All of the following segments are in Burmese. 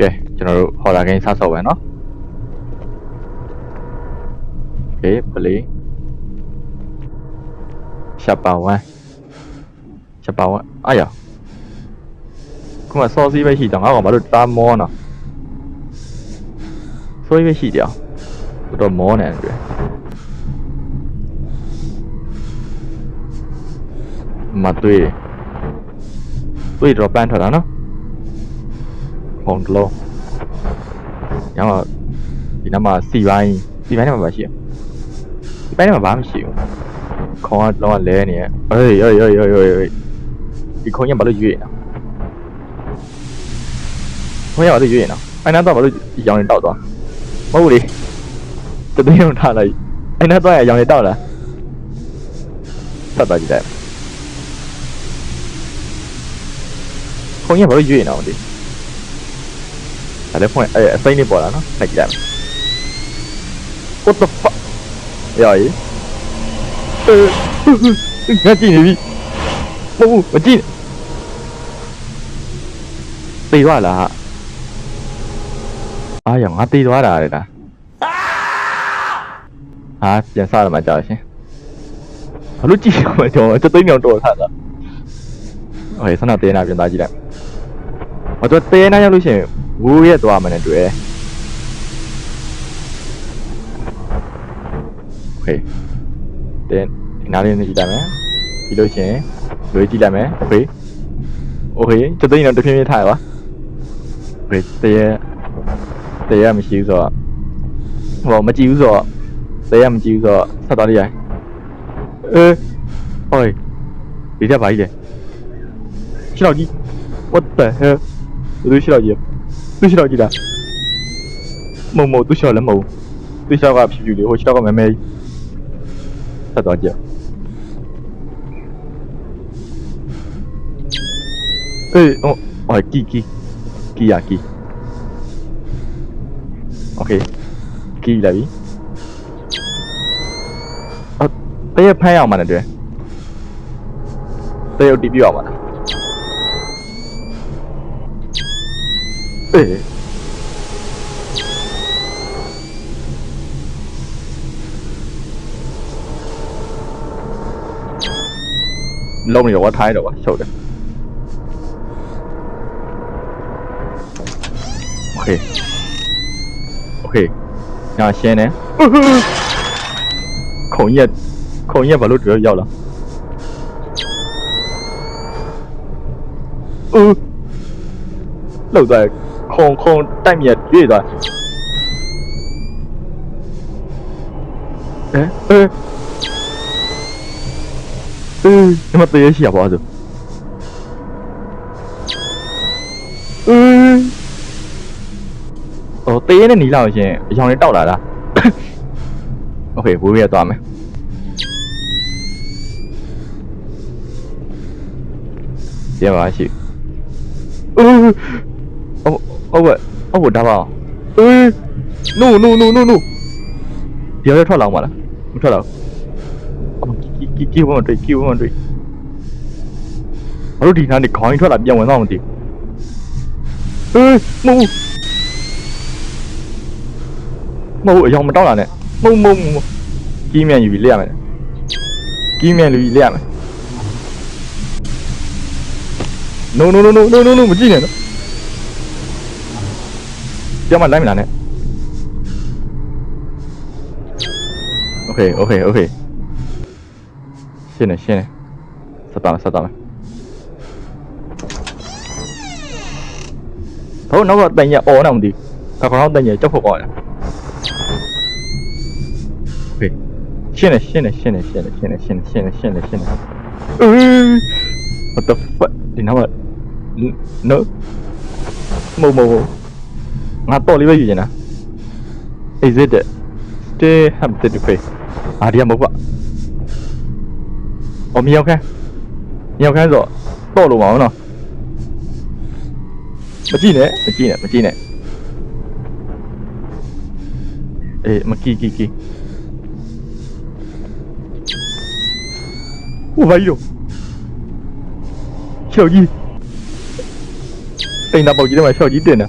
ကဲကျွန်တော်တို့ဟော်လာဂိမ်းစဆော့ပဲเนาะโอเคပလေးရှာပါဝမ်ရှာပါဝမ်အာရခုမှစောစီးပဲရှိတော့ငါကဘာလို့တားမောနော်စောစီးပဲရှိတယ်တော်တော်မောနေတယ်မတွေ့တွေ့တော့ပန်းထွက်တာနော် ဖုံတစ်လုံးညောင်းဒီနားမှာစီပိုင်းစီပိုင်းထဲမှာပါရှိရစီပိုင်းထဲမှာဘာမှမရှိဘူးခေါင်းကလောကလဲနေရအေးအေးအေးအေးအေးဒီခေါင်းကဘာလို့ရွေ့နေခေါင်းကဘာလို့ရွေ့နေအဲ့နာတော့ဘာလို့ရောင်နေတောက်သွားမဟုတ်လေတသိန်းထားလိုက်အဲ့နာတော့ရောင်နေတောက်လားဆက်သွားကြည့်တယ်ခေါင်းကဘာလို့ရွေ့နေအောင်ဒီ ဒါလည်းဖွင့်အဲအစိမ့်နေပေါ်လာနော်နှိုက်ကြည့်လိုက် What the fuck ရရည်ငါကြည့်နေပြီမဟုတ်ဘူးမကြည့်တေးသွားလားအာရငါတေးသွားတာလေလားဟာပြန်စားရမှာကြာရှင်ဘာလို့ကြည့်ရမလဲကျွန်တော်တသိန်းအောင်တော်ထားတာဟေးဆန္ဒတေးနာပြန်သားကြည့်လိုက်ဟောတော့တေးနာရောက်လို့ရှိရင် ဝူးရက်သွားမှလည်းတွေ့โอเคတင်းဒီနားလေးနဲ့ကြည့်လိုက်မယ်ပြီးလို့ရှိရင်လွေးကြည့်လိုက်မယ်โอเคโอเคတသိန်းတော့တဖြည်းဖြည်းထားရပါโอเคတေးတေးရမရှိဘူးဆိုတော့ဟောမကြည့်ဘူးဆိုတော့တေးရမကြည့်ဘူးဆိုတော့ဆက်သွားလိုက်ရအေးဟိုဒီတက်ပါကြီးလေရှင်းတော့ကြီး what the hell ဘယ်လိုရှင်းတော့ကြီး သူရှင်းတော့ကြီးလားမုံမုံသူရှင်းလည်းမဟုတ်သူရှင်းကဖြူဖြူလေးဟိုရှင်းကမဲမဲဆက်သွားကြည့်အေးဟိုဟိုကီကီကီယာကီโอเคကီလာပြီအော်တရဖမ်းအောင်မနဲ့တွေ့တရတီးပြအောင်မလား เอ๋弄你我抬着吧，手着。OK OK，那先呢？孔叶，孔叶把路主要要了。呃，漏在。 ခုံခုံတိုက်မြက်ပြေးသွားဟမ်เออเออ你们别写吧，就。嗯。哦，对，那你老先，让你到来了。OK，不会断没。接吧，去。嗯。 ရပါရှိအိုးအော်အော်ဘအော်ဒါပါအေး no no no no no ဒီရထွက်လာအောင်ပါလားမထွက်လာဘူးအော်ကီကီကီဝမ်းတွေ့ကီဝမ်းတွေ့ဘာလို့ဒီနားနေခေါင်းကြီးထွက်လာပြန်ဝင်တော့မသိဘူးအေးမဟုတ်မဟုတ်အယောင်မတောက်လာနဲ့မဟုတ်မဟုတ်မဟုတ်ကီးမြန်ယူပြီးလက်ရမယ်ကီးမြန်ယူပြီးလက်ရမယ် no no no no no no no မကြည့်နဲ့နော် điều mà lấy mình à này, 뛰어만 라면 안 해. 오케이, 오케이, 오케이. 시네, 시네. 샀다, 샀다. thôi nó vào tay nhà ô nào đi tao còn không tay nhà chắc phục gọi à? ok xin này xin này xin này xin này xin này xin này xin này xin này xin này what the fuck thì nó mà nó, mù mù ငါတော့လေးပဲယူနေတာ is it that stay have the face အာဒီကမဟုတ်ပါအော်မြောက်ခန်းမြောက်ခန်းဆိုတော့လို့ပါအောင်နော်မကြည့်နဲ့မကြည့်နဲ့မကြည့်နဲ့အေးမကီကီကီဟိုဘာကြီးတော့ချောက်ကြီးတိန်တာပေါက်ကြီးထဲမှာချောက်ကြီးတင်တာ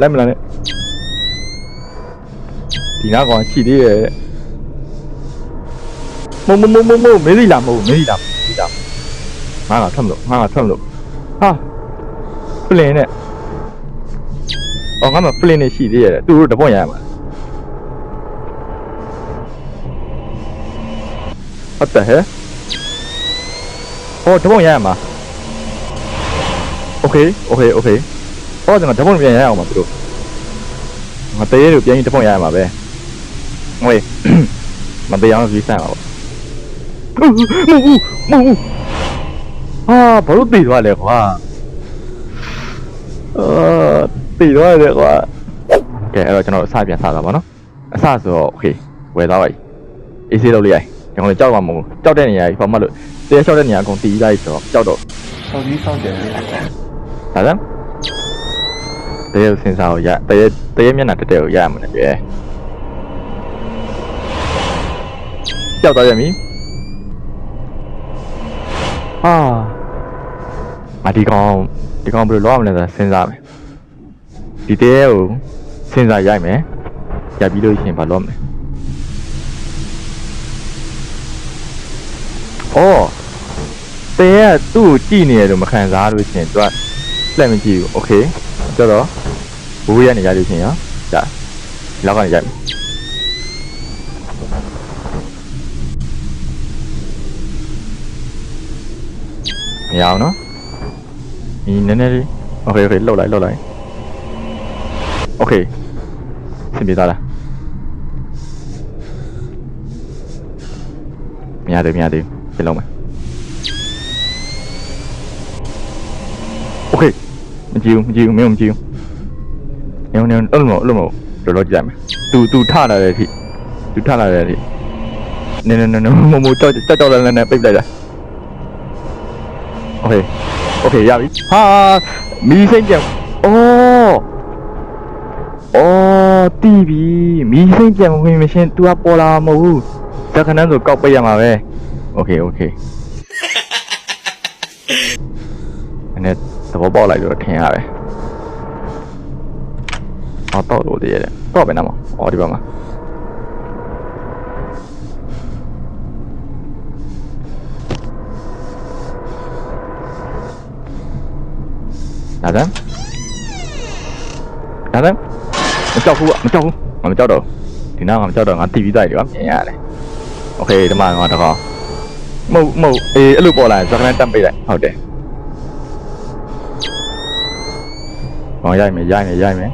လိုက်မလားနဲ့ဒီနားကောင်ရှိသေးတယ်မုံမုံမုံမုံမေးလိလားမဟုတ်မေးလိလားမေးလိလားငါကထွက်မလို့ငါကထွက်မလို့ဟာပလင်နဲ့အော်ငါမပလင်နဲ့ရှိသေးရတယ်သူတို့တပွင့်ရရမှာ What the hell? ဟောတပွင့်ရရမှာ Okay okay okay အော်ကျွန်တော်ဓာတ်ပုံပြန်ရအောင်ပါသူတို့ငါတရေတွေပြန်ရင်ဓာတ်ပုံရရမှာပဲငွေမသေးအောင်ပြီးဆိုင်ပါပေါ့မဟုတ်ဘူးမဟုတ်ဘူးအာဘာလို့တည်သွားလဲကွာအာတည်သွားတယ်ကွာကဲအဲ့တော့ကျွန်တော်အစပြန်စတာပါနော်အစဆိုတော့ okay ဝယ်သွားပါပြီအေးဆေးလုပ်လိုက်ကျွန်တော်လည်းကြောက်မှာမဟုတ်ဘူးကြောက်တဲ့နေရာကြီးဘာမှလို့တရေလျှောက်တဲ့နေရာအကုန်တည်ကြီးလိုက်ဆိုတော့ကြောက်တော့ဆောင်းကြီးဆောင်းတယ်ဒါလည်း တရားစင်စားကိုရတရားတရားမျက်နှာတက်တဲ့ကိုရရမှာလေပြဲကြောက်သွားရမည်ဟာမဒီကောင်ဒီကောင်ဘယ်လိုလုပ်ရမလဲဆိုတာစဉ်းစားမယ်ဒီတရားကိုစဉ်းစားရိုက်မယ်ရိုက်ပြီးလို့ရှိရင်ဘာလုပ်မလဲအော်တရားကသူ့ကိုကြည့်နေတယ်လို့မခံစားလို့ရှိရင်သူကလက်မကြည့်ဘူးโอเคကြတော့ 우리 안에 자리시네요 자 나가는 자리 Dạo nó. Nhìn lên đây đi. Ok ok, lâu lại lâu lại. Ok. Xin bị ra là Nhà đi nhà đi. Cái lâu mà Ok. Mình chiêu mình chiêu, mấy ông chiêu. ညုံညုံအဲ့လိုမဟုတ်အဲ့လိုမဟုတ်လောလောကြည့်ရမယ်သူသူထလာတဲ့အထိသူထလာတဲ့အထိနင်းနင်းနင်းမမကြောက်ကြောက်ကြောက်လည်းလည်းပိတ်လိုက်တာโอเคโอเคရပြီဟာမီးစိမ့်ပြန်ဩဩတီးပြီမီးစိမ့်ပြန်ဝင်မရှင်း तू ကပေါ်လာမဟုတ်ဘူးတခဏဆိုကောက်ပိတ်ရမှာပဲโอเคโอเคအဲ့ဒါသဘောပေါက်လိုက်တော့ထင်ရပဲ 아 떠도 어디 얘 떠배 남아 어디 봐봐 나담 nadan mình cho khu ạ mình cho khu mà mình cho đồ thì nào mà mình cho đồ ngắn tivi dày được lắm nhẹ nhàng này ok thế mà ngon được không màu màu ê lúc bộ là do cái trăm bị lại hồi để còn dây mày dây mày dây mày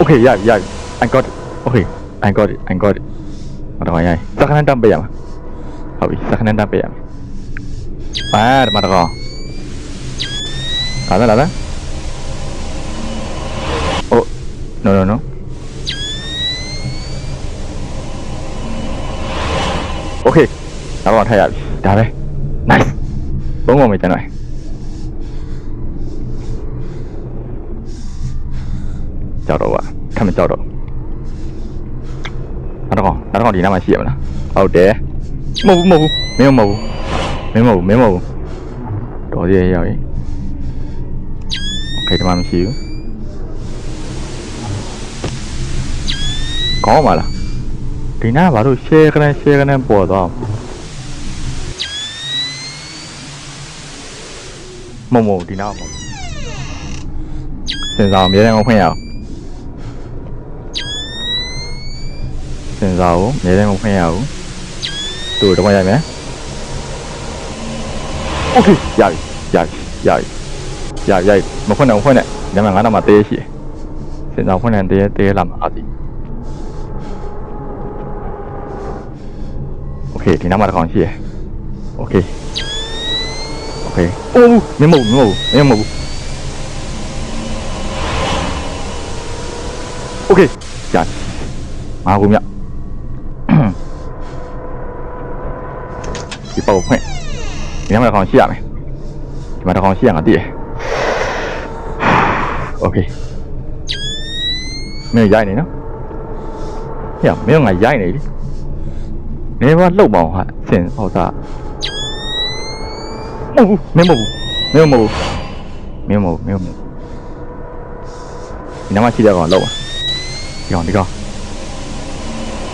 Okay, yeah, yeah. I got it. Okay, I got it. I got it. Matako, yeah. Sakanan tambah ya. Habi, sakanan tambah ya. Par, matako. Lada, lada. Oh, no, no, no. Okay, tao bọn thay ạ. Đá đây. Nice. Bốn mồm mày tên này. 叫着我，他们叫着。拿着光，拿着光，你那么写呢？好的，模糊模糊，没有模糊，没模糊，没模糊，多谢要的。OK，他妈没修。có mà là. Thì nó bảo đồ xe cái này xe cái này bỏ đó mồm mồm thì nó mồm xin chào biết em không hiểu စင်စားအောင်အများကြီးမဖွင့်ရအောင် စင်စားကိုအများကြီးမဖွင့်ရဘူးသူ့ကိုတော့ရိုက်မယ်โอเคရပြီရပြီရပြီရပြီရပြီမဖွင့်နဲ့မဖွင့်နဲ့ညမှာငါးနာမှာတေးရှိတယ်စင်စားဖွင့်နဲ့တေးတေးလာမှာအာစီโอเคဒီနားမှာတစ်ကောင်ရှိတယ်โอเคโอเคအိုးမင်းမဟုတ်ဘူးမင်းမဟုတ်ဘူးမင်းမဟုတ်ဘူး โอเคရငါဘူးမြဒီပေါ့ဖွင့်ဒီမှာတစ်ကောင်ရှိရမယ်ဒီမှာတ 一包会，明白方向没？明白方向啊，弟。OK，没有压你呢？呀，没有俺压你的，你把漏毛哈，先好打。没有没有没有没有没有没有没有，你他妈去掉搞漏啊！搞你搞，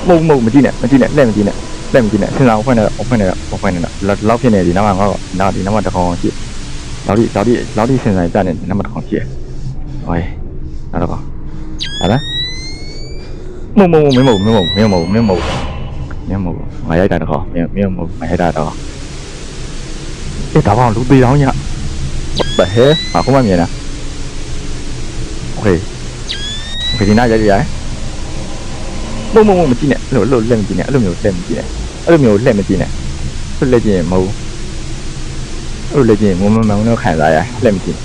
没没没进来，没进来，来没进来。 လောက်ပါဒီကောင်ဒီကောင်မဟုတ်ဘူးမဟုတ်ဘူးမကြည့်နဲ့မကြည့်နဲ့လက်မကြည့်နဲ့လက်မကြည့်နဲ့စင်စာဖွင့်နေတော့ဖွင့်နေတော့ဖွင့်နေတော့လောက်ဖြစ်နေဒီနားမှာငါကနားဒီနားမှာတစ်ကောင်ရှိလောက်ဒီလောက်ဒီလောက်ဒီစင်စာကြနေဒီနားမှာတစ်ကောင်ရှိဟိုနောက်တော့ကောင်ဟာလားမဟုတ်မဟုတ်မင်းမဟုတ်မင်းမဟုတ်မင်းမဟုတ်မင်းမဟုတ်မင်းမဟုတ်ငါရိုက်တာတော့မင်းမင်းမဟုတ်ငါရိုက်တာတော့အေးဒါကောင်လူသေးတောင်းညဘယ်ဟဲအခုမှမြင်တာโอเคโอเคဒီနားရိုက်ရရမဟု တ်မဟုတ်မကြည့်နဲ့အဲ့လိုအဲ့လိုလက်မကြည့်နဲ့အဲ့လိုမျိုးလက်မကြည့်နဲ့အဲ့လိုမျိုးလက်မကြည့်နဲ့အဲ့လက်ကြည့်ရင်မဟုတ်အဲ့လိုလက်ကြည့်ရင်မမမောင်တော့ခံစားရလက်မကြည့်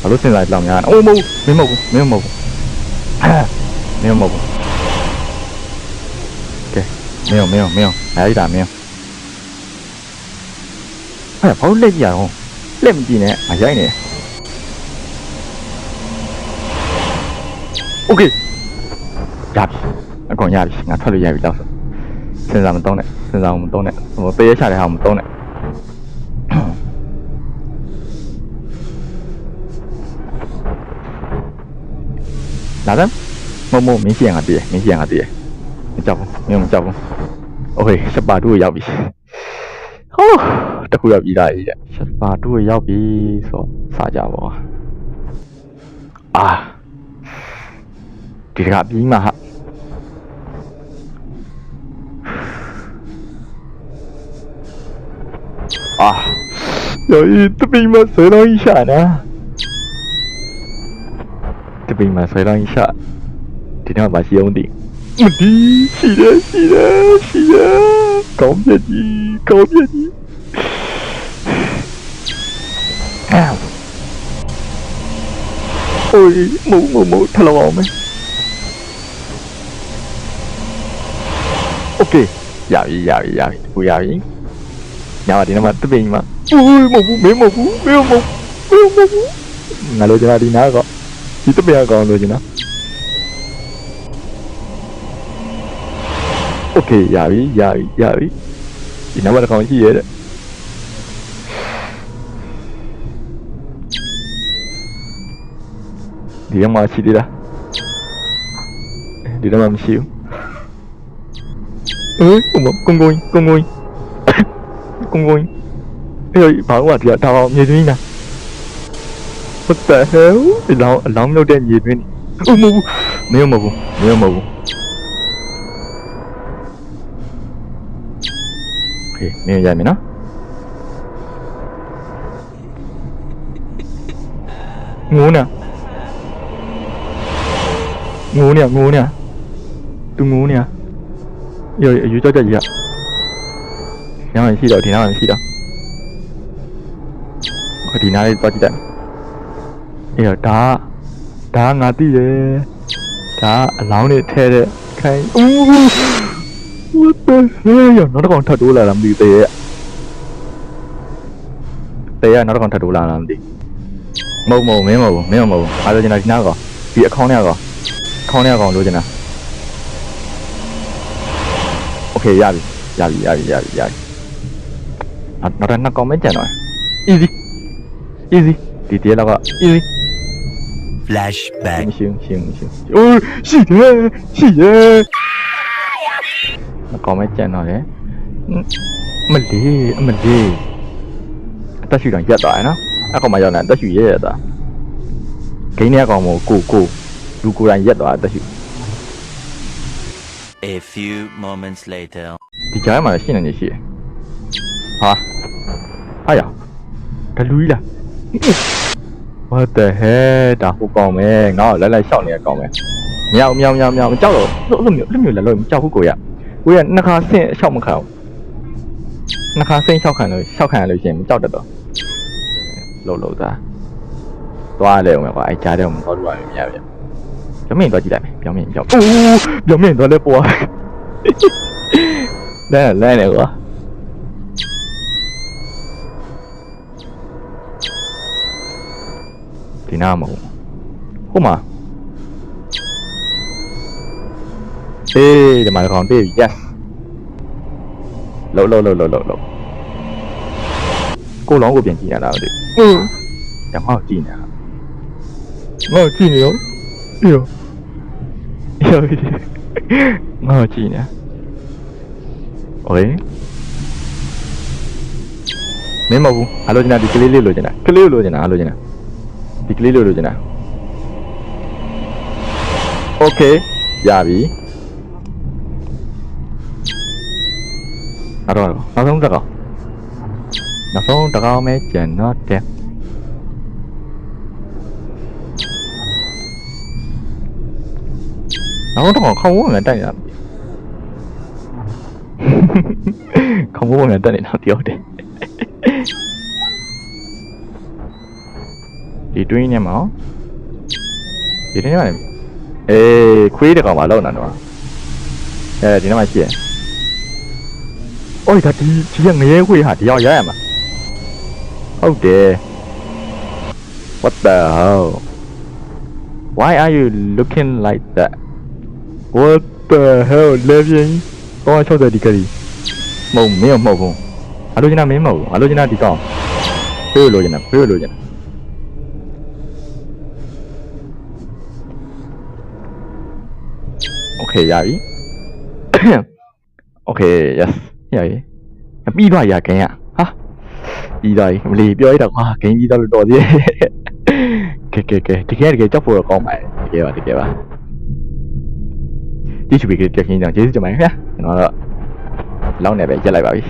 ဘာလို့စဉ်းစားကြလောက်များအိုးမဟုတ်မင်းမဟုတ်မင်းမဟုတ်မင်းမဟုတ်ကဲမင်းမင်းမင်းအဲ့ဒါမင်းအဲ့ဘာလို့လက်ကြည့်ရအောင်လက်မကြည့်နဲ့အရိုက်နေ โอเคရပြီအကောင်ရပြီငါထွက်လို့ရပြီတော့စဉ်းစားမတော့နဲ့စဉ်းစားမတော့နဲ့ဟိုပေးရချတဲ့ဟာမတော့နဲ့လာတယ်မမမင်းစီရငါတည်မင်းစီရငါတည်မကြောက်ဘူးမင်းမကြောက်ဘူးโอเคရှပ်ပါတူကိုရောက်ပြီဟောတခုရောက်ပြီလားကြီးရှပ်ပါတူကိုရောက်ပြီဆိုစားကြပါဦးအာ Kể cả bí mà À. Rồi tụi mình mà sới đâu anh sợ Tụi mình mà sới đâu anh Thì nó bà chị ông định Một tí Chị đó chị đó chị đó Có việc gì Có việc gì. Ôi, mũ mũ mũ, thật là က်အောင်မယ် โอเคရပြီရပြီရပြီဟိုရပြီညမဒီနေ့မှတပိန်မှာအိုးမဟုတ်ဘူးမင်းမဟုတ်ဘူးမင်းမဟုတ်ဘူးမင်းမဟုတ်ဘူးငါလိုချင်တာဒီနာကဒီတပိန်ကောင်လိုချင်တာโอเคရပြီရပြီရပြီဒီနောက်တစ်ကောင်ရှိရတဲ့ဒီကမှရှိသေးလားဒီတော့မှမရှိဘူး eh Kongoin con Kongoin Ê bảo quả thì tao nhìn đi nè What the hell Lão, lão đâu đen nhìn đi Ui mù Mèo mù Mèo mù Ok mèo dài mày nó Ngu nè. Ngu nè ngu nè. Tôi ngu nè. 有有ကြောက်ကြကြီးอ่ะညမှာရှိတော့ဒီနားမှာရှိတော့ခဒီနားလေးသွားကြည့်တယ်အေးဒါဒါငါသိတယ်ဒါအလောင်းနေထဲတဲ့ခိုင်းဦး what the hell ရောနောက်တစ်ကောင်ထပ်တိုးလာလားမသိသေးရဲ့တေးရနောက်တစ်ကောင်ထပ်တိုးလာလားမသိမဟုတ်မဟုတ်မင်းမဟုတ်မင်းမဟုတ်အားလို့ကျင်တာဒီနားကောဒီအကောင့်ထဲကောအကောင့်ထဲကောင်လို့ကျင်တာ 오케이 야비 야비 야비 야비 야비 아, 너랑 나 꺼냈잖아 easy. Easy. Tí tí là gọi easy. Flashback. Xíu xíu xíu ôi xì thế xì thế. Nó có mấy chuyện rồi đấy. Ừ. Mình đi mình đi. Ta chỉ đang chết rồi nó à còn mà giờ này ta chỉ chết rồi cái này còn một cụ cụ đu cụ đang chết rồi ta chỉ A few moments later. ဒီကြားထဲမှာရှင်းနေနေရှိတယ်ဟာဟာရဒါလူကြီးလား What the hell ဒါဟိုကောင်ပဲငါ့ကိုလိုက်လိုက်ရှောက်နေတဲ့ကောင်ပဲမြောက်မြောက်မြောက်မြောက်မကြောက်တော့အဲ့လိုမျိုးအဲ့လိုမျိုးလည်းလို့မကြောက်ဘူးကိုရကိုရနှစ်ခါဆင့်ရှောက်မခံဘူးနှစ်ခါဆင့်ရှောက်ခံလို့ရှောက်ခံရလို့ရှိရင်မကြောက်တတ်တော့လို့လို့သားသွားလဲအောင်ကွာအဲ့ကြားတဲ့မတော်တော့ဘူးမရဘူးပြောင်းမြင်သွားကြည့်လိုက်မယ်ပြောင်းမြင်ပြောင်းအိုးပြောင်းမြင်သွားလဲပွားလဲလဲနေ 表面多几代，表面表哦，表面多来波，来来那个。Dinamo. Guck mal. Ê, để mà còn tiêu yes. Lộ lộ lộ lộ lộ lộ. Cô lóng của biển chỉ là nào đi. Ừ. Chẳng hoa chỉ nào. Hoa chỉ nhiều. Nhiều. ပြီးတော့ရောပြီးငါ့ကိုကြည့်နေတာ။โอเค။မင်းမဟုတ်ဘူး။အလိုချင်တာဒီကလေးလေးလိုချင်တာ။ကလေးလိုချင်တာအလိုချင်တာ။ဒီကလေးလိုလိုချင်တာ။ Okay ရပြီ။အဲ့တော့နောက်ဆုံးတစ်ကောင်နောက်ဆုံးတစ်ကောင်ပဲကျန်တော့တယ် nó còn không uống người ta nữa không uống người ta để nó thiếu đi thì tuy nha máu thì thế này. Ê khuy được còn bảo lâu nào nữa ê, thì nó mà chuyện ôi, thật thì chuyện này khuy hả, thì do vậy mà Ok. what the hell? Why are you looking like that? What the hell လဲပြင်းတော့60ဒီကလေးမဟုတ်မင်းမဟုတ်ဘူးအလိုချင်တာမင်းမဟုတ်ဘူးအလိုချင်တာဒီကောင်ဖေးလိုချင်တာဖေးလိုချင်တာ Okay ရပြီ Okay yes ရပြီပြီးတော့ရခင်ရဟာပြီးတော့မလီပြောရတော့ကွာဂိမ်းပြီးတော့လို့တော်သေးတယ်ကဲကဲကဲတကယ်တကယ်ကြောက်ဖို့တော့ကောင်းပါတယ်တကယ်ပါတကယ်ပါ chỉ sự việc kẹt nhìn rằng chỉ cho bạn nhé, nó lâu này về trở lại vậy